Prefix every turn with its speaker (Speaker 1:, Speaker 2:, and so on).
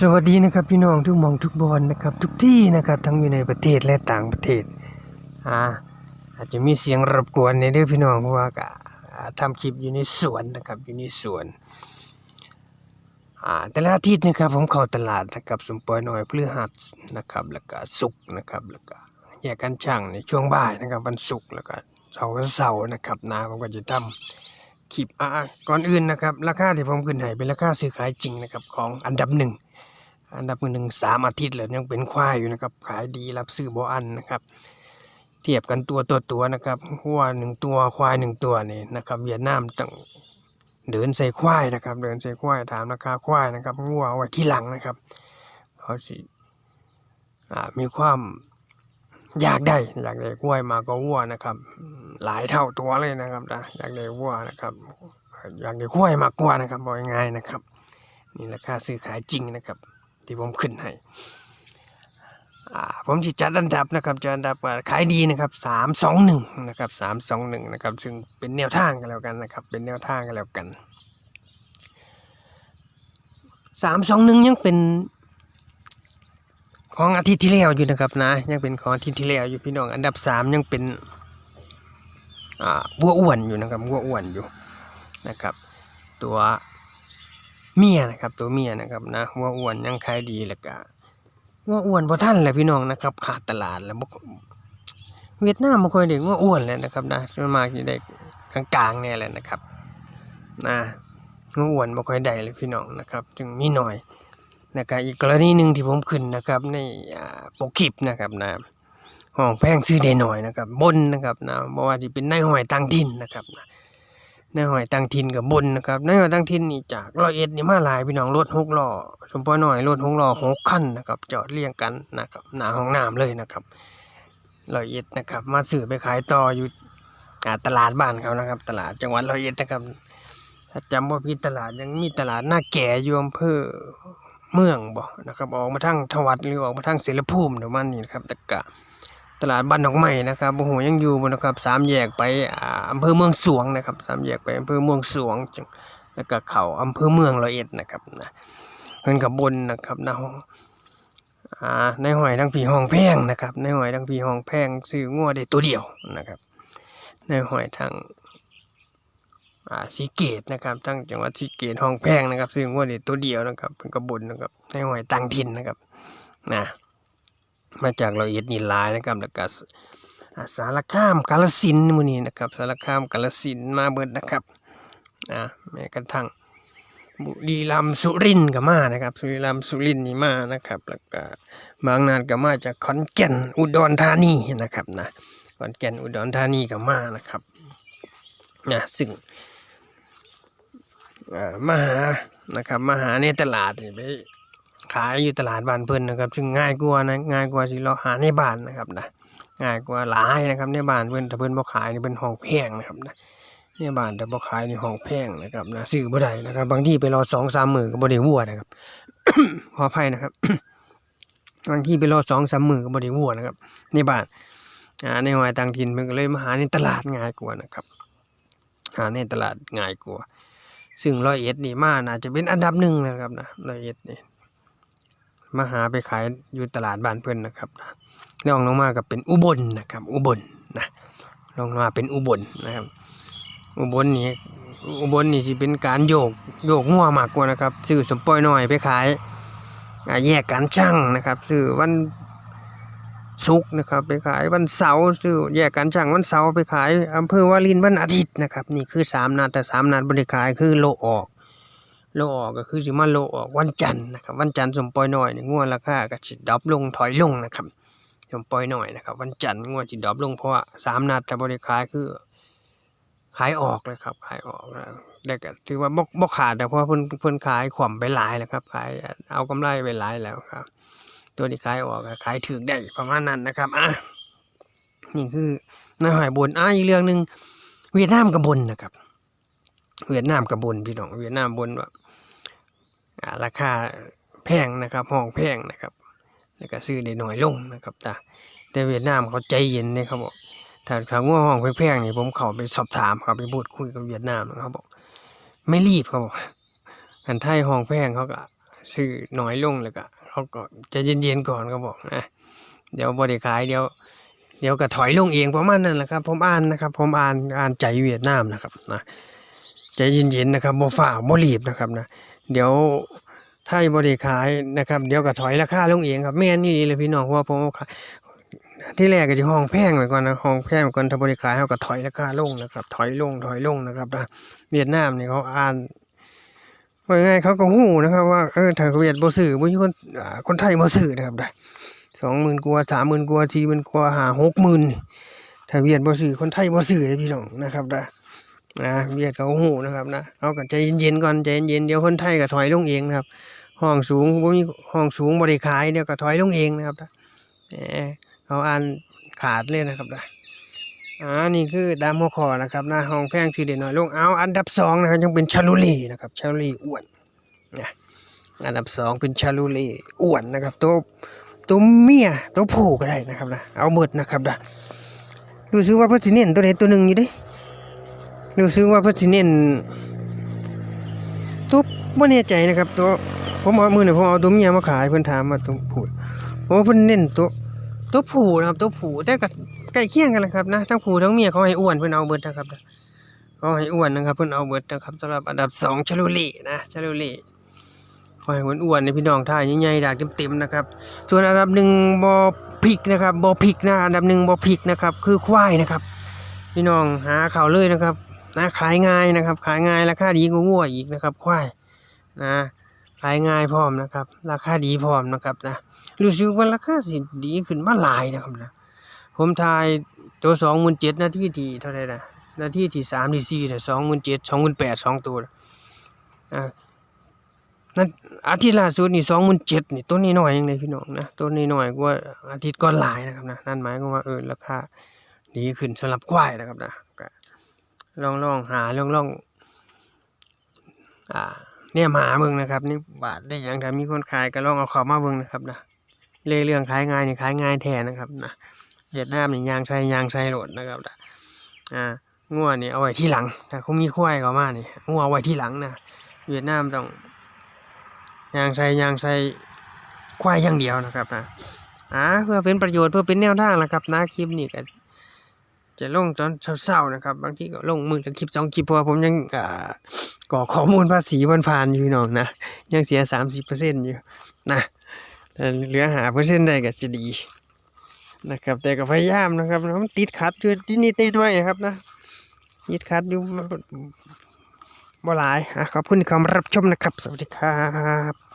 Speaker 1: สวัสดีนะครับพี่น้องทุกมองทุกบอลนะครับทุกที่นะครับทั้งอยู่ในประเทศและต่างประเทศอ่าอาจจะมีเสียงรบกวนในเด้อพี่น้องเพราะว่าก็อ่าทำคลิปอยู่ในสวนนะครับอยู่ในสวนอ่าแต่ละอาทิตย์นะครับผมเข้าตลาดนะครับสมปอยน้อยพฤหัสนะครับแล้วก็ศุกร์นะครับแล้วก็แยกกันช่างในช่วงบ่ายนะครับวันศุกร์แล้วก็เสาร์เสาร์นะครับนะผมก็จะทำ คลิปอะก่อนอื่นนะครับ ราคาที่ผมขึ้นให้เป็นราคาซื้อขายจริงนะครับของอันดับหนึ่งอันดับหนึ่งสามอาทิตย์แล้วยังเป็นควายอยู่นะครับ ขายดีรับซื้อบ่อันนะครับ เทียบกันตัวตัวตัวนะครับวัวหนึ่งตัวควายหนึ่งตัวนี่นะครับเวียดนามต้องเดินใส่ควายนะครับ เดินใส่ควายถามราคาควายนะครับวัวไว้ที่หลังนะครับเขาสิอ่มีความ อยากได้อยากได้กล้วยมาก็วัวนะครับ หลายเท่าตัวเลยนะครับนะอยากได้วัวนะครับอยากได้กล้วยมากกว่านะครับบอกง่ายๆนะครับ นี่ราคาซื้อขายจริงนะครับ ที่ผมขึ้นให้ผมจะจัดอันดับนะครับจัดอันดับขายดีนะครับสามสองหนึ่งนะครับสามสองหนึ่งนะครับซึ่งเป็นแนวทางกันแล้วกันนะครับ เป็นแนวทางกันแล้วกันสามสองหนึ่งยังเป็น ของอาทิตย์ที่แล้วอยู่นะครับนะ ยังเป็นของอาทิตย์ที่แล้วอยู่พี่น้องอันดับสามยังเป็นอ่าบัวอ้วนอยู่นะครับบัวอ้วนอยู่นะครับ ตัวเมียนะครับ ตัวเมียนะครับนะบัวอ้วนยังขายดีแล้วก็บัวอ้วนพอท่านแหละพี่น้องนะครับ ขาดตลาดแล้วเวียดนามบ่ค่อยได้บัวอ้วนเลยนะครับนะส่วนมากจะได้กลางๆเนี่ยแหละนะครับนะบัวอ้วนบ่ค่อยได้เลยพี่น้องนะครับ จึงมีหน่อย นะครับอีกกรณีหนึ่งที่ผมขึ้นนะครับในปกคลิปนะครับนะห้องแพงซื้อได้หน่อยนะครับบนนะครับนะเพราะว่าที่เป็นนายหอยต่างถิ่นนะครับนะนายหอยต่างถิ่นกับบนนะครับนายหอยต่างถิ่นนี่จากร้อยเอ็ดนี่มาหลายพี่น้องรถหกล้อสมปอยหน่อยรถหกล้อหกคันนะครับจอดเรียงกันนะครับหน้าห้องน้ำเลยนะครับร้อยเอ็ดนะครับมาซื้อไปขายต่ออยู่ตลาดบ้านเขานะครับ ตลาดจังหวัดร้อยเอ็ดนะครับถ้าจำว่าพี่ตลาดยังมีตลาดหน้าแก่อยู่อำเภอ เมืองบ่นะครับออกมาทางทวัดหรือออกมาทางเสรภูมิเดี๋ยวมันนี่นะครับแต่กะตลาดบ้านดอกไม้นะครับบ่ฮู้ยังอยู่บ่นะครับสามแยกไปอ่าอำเภอเมืองสวงนะครับสามแยกไปอำเภอเมืองสวงจังแล้วก็เข้าอำเภอเมืองร้อยเอ็ดนะครับนะเพิ่นก็บนนะครับนะในหอยทั้งพี่ห้องแพงนะครับในหอยทั้งพี่ห้องแพงซื้องัวได้ตัวเดียวนะครับในหอยทาง อ่าสีเกตนะครับทั้งจังหวัดสีเกตห้องแพงนะครับ ซึ่งงวดนี้ตัวเดียวนะครับเป็นกระบุญนะครับในหอยตังทินนะครับนะมาจากเราเอ็ดนี่หลายนะครับแล้วก็สาสารคามกาลสินมือนี้นะครับ สารคามกาลสินมาเบิดนะครับนะแม้กระทั่งบุรีรัมสุรินก็มานะครับสุริรัมสุรินนี่มานะครับ แล้วก็บางนาก็มาจากขอนแก่นอุดรธานีนะครับนะขอนแก่นอุดรธานีก็มานะครับนะซึ่ง มาหานะครับมาหาในตลาดนี่ไปขายอยู่ตลาดบ้านเพิ่นนะครับ ซึ่งง่ายกว่านะง่ายกว่าสิเราหาในบ้านนะครับนะง่ายกว่าหลายนะครับในบ้านเพิ่นถ้าเพิ่นบ่ขายนี่เป็นห้องแพงนะครับนะในบ้านแต่บ่ขายนี่ห้องแพงนะครับนะซื้อบ่ได้นะครับ บางทีไปรอสองสามมื้อก็บ่ได้วัวนะครับขออภัยนะครับบางทีไปรอสองสามมื้อก็บ่ได้วัวนะครับ ในบ้านในหอยต่างถิ่นเพิ่นก็เลยมาหาในตลาดง่ายกว่านะครับ หาในตลาดง่ายกว่า ซึ่งร้อยเอ็ดนี่มาน่าจะเป็นอันดับหนึ่งนะครับนะร้อยเอ็ดนี่มาหาไปขายอยู่ตลาดบ้านเพื่อนนะครับนะลองลงมากับเป็นอุบลนะครับ อุบลนะลองมาเป็นอุบลนะครับ อุบลนี่อุบลนี่สิเป็นการโยกโยกงัวมากกว่านะครับซื้อสมปอยหน่อยไปขายแยกการช่างนะครับซื้อวัน ศุกร์นะครับไปขายวันเสาร์ซื้อแยกการช่างวันเสาร์ไปขายอำเภอวารินวันอาทิตย์นะครับนี่คือสามนัดแต่สามนัดบริขายคือโลออกโลออกก็คือสิมาโลออกวันจันทร์นะครับวันจันทร์สมปล่อยหน่อยนี่งวดราคาก็สิดรอปลงถอยลงนะครับสมปล่อยหน่อยนะครับวันจันทร์งวดสิดรอปลงเพราะว่าสามนัดแต่บริขายคือขายออกเลยครับขายออกแล้วแต่ก็ถือว่าบ่บ่ขาดแต่เพราะเพิ่นเพิ่นขายขวมไปหลายแล้วครับขายเอากำไรไปหลายแล้วครับ ตัวที่ขายออกขายถึงได้ประมาณนั้นนะครับอะนี่คือนายหอยบนอะอีกเรื่องหนึ่งเวียดนามกับบนนะครับ เวียดนามกับบนพี่น้องเวียดนามบนว่าราคาแพงนะครับห้องแพงนะครับ แล้วก็ซื้อได้น้อยลงนะครับแต่แต่เวียดนามเขาใจเย็นเนี่ยเขาบอกถ้าถ้าง่วห้องแพงๆนี่ผมเข้าไปสอบถามครับไปพูดคุยกับเวียดนามเขาบอก ไม่รีบเขาบอกอันไทยห้องแพงเขาก็ซื้อน้อยลงแล้วก็ เขาก็ใจะเย็นๆก่อนก็บอกนะเดี๋ยวบ่ได้ขายเดี๋ยวเดี๋ยวก็ถอยลงเองประมาณนั้นแหละครับ ผมอ่านนะครับ ผมอ่านอ่านใจเวียดนามนะครับนะใจเย็นๆนะครับบ่ฝ่าบ่รีบนะครับนะเดี๋ยวไทยบ่ได้ขายนะครับ เดี๋ยวก็ถอยราคาลงเองครับแม่นี่เลยพี่น้องเพราะว่าผมที่แรกก็จะห้องแพงไว้ก่อนนะห้องแพงไว้ก่อนถ้าบ่ได้ขายเฮาก็ถอยราคาลงนะครับ ถอยลงถอยลงนะครับนะเวียดนามนี่เขาอ่าน ว่าง่ายเขาก็ฮู้นะครับ ว่าเออถ้าเวียดบ่ซื้อบ่มีคนคนไทยบ่ซื้อนะครับนะสองหมื่นกว่าสามหมื่นกว่าสี่หมื่นกว่าหาหกหมื่นถ้าเวียดบ่ซื้อคนไทยบ่ซื้อเลยพี่น้องนะครับนะนะเวียดเขาหูนะครับนะเอากันใจเย็นๆก่อนใจเย็นๆเดี๋ยวคนไทยก็ถอยลงเองนะครับ ห้องสูงบ่มีห้องสูงบ่ได้ขายเดี๋ยวก็ถอยลงเองนะครับนะเขาอ่านขาดเลยนะครับนะ อ่านี่คือดามหัวคอนะครับนะห้องแพงชื่อเด่นหน้อยลงเอาอันดับสองนะครับยังเป็นชาลูลีนะครับชาลูลีอ้วนนะอันดับสองเป็นชาลูลีอ้วนนะครับตัวตัวเมียตัวผู้ก็ได้นะครับนะเอาหมดนะครับนะรู้สึกว่าเพิ่นสิเน้นตัวใดตัวหนึ่งอยู่ดิรู้สึกว่าเพิ่นสิเน้นตัวบ่แน่ใจนะครับตัวผมเอามือหนึ่งผมเอาตัวเมียมาขายเพิ่นถามมาตัวผู้โอ้เพิ่นเน้นตัวตัวผู้นะครับตัวผู้แต่ก็ ใกล้เคียงกันนะครับนะทั้งผู้ทั้งเมียเขาให้อ้วนเพิ่อนเอาเบิดนะครับเขาให้อ้วนนะครับเพิ่อนเอาเบิดนะครับสำหรับอันดับสองชาลูลีนะชาลูลีขอให้อ้วนๆในพี่น้องท่ายใหญ่ๆดากเต็มๆนะครับส่วนอันดับหนึ่งบอพิกนะครับบอพิกนะอันดับหนึ่งบอพิกนะครับคือควายนะครับ พี่น้องหาข่าวเลยนะครับนะขายง่ายนะครับ ขายง่ายราคาดีกว่าวัวอีกนะครับ ควายนะขายง่ายพร้อมนะครับ ราคาดีพร้อมนะครับนะรู้สึกว่าราคาสิดีขึ้นมาหลายนะครับนะ ผมทายตัวสองหมื่นเจ็ดนาทีที่เท่าไหร่นะนาทีที่สามที่สี่แต่สองหมื่นเจ็ดสองหมื่นแปดสองตัวนะอ่านั่นอาทิตย์ล่าสุดนี่สองหมื่นเจ็ดนี่ต้นนี้หน้อยยังเลยพี่น้องนะต้นนี้หน้อยกว่าอาทิตย์ก่อนหลายนะครับนะนั่นหมายความว่าเออราคาดีขึ้นสำหรับควายนะครับนะลองลองหาลองลองอ่าเนี่ยมาเบิ่งนะครับนี่บาทได้อย่างถ้ามีคนขายก็ลองเอาเข้ามาเบิ่งนะครับนะเรื่องเรื่องขายง่ายนี่ขายง่ายแท้นะครับนะ เวียดนามนี่ยางใส่ยางใส่โหลดนะครับนะอ่างัวนี่เอาไว้ที่หลังถ้าเขามีควายเขามานี่งัวเอาไว้ที่หลังนะเวียดนามต้องยางใส่ยางใส่ควายอย่างเดียวนะครับนะอ่าเพื่อเป็นประโยชน์เพื่อเป็นแนวทางนะครับนะคลิปนี้ก็จะลงตอนเช้าๆนะครับ บางทีก็ลงมือละคลิปสองคลิปเพราะผมยังอ่าก่อข้อมูลภาษีวันผ่านอยู่น้องนะ ยังเสียสามสิบเปอร์เซ็นต์อยู่นะแต่เหลือหาเปอร์เซ็นต์ได้ก็จะดี นะครับ แต่ก็พยายามนะครับมันติดขัดอยู่นิดด้วยนะครับนะติดขัดอยู่บ่หลายอะขอบคุณคำรับชมนะครับ สวัสดีครับ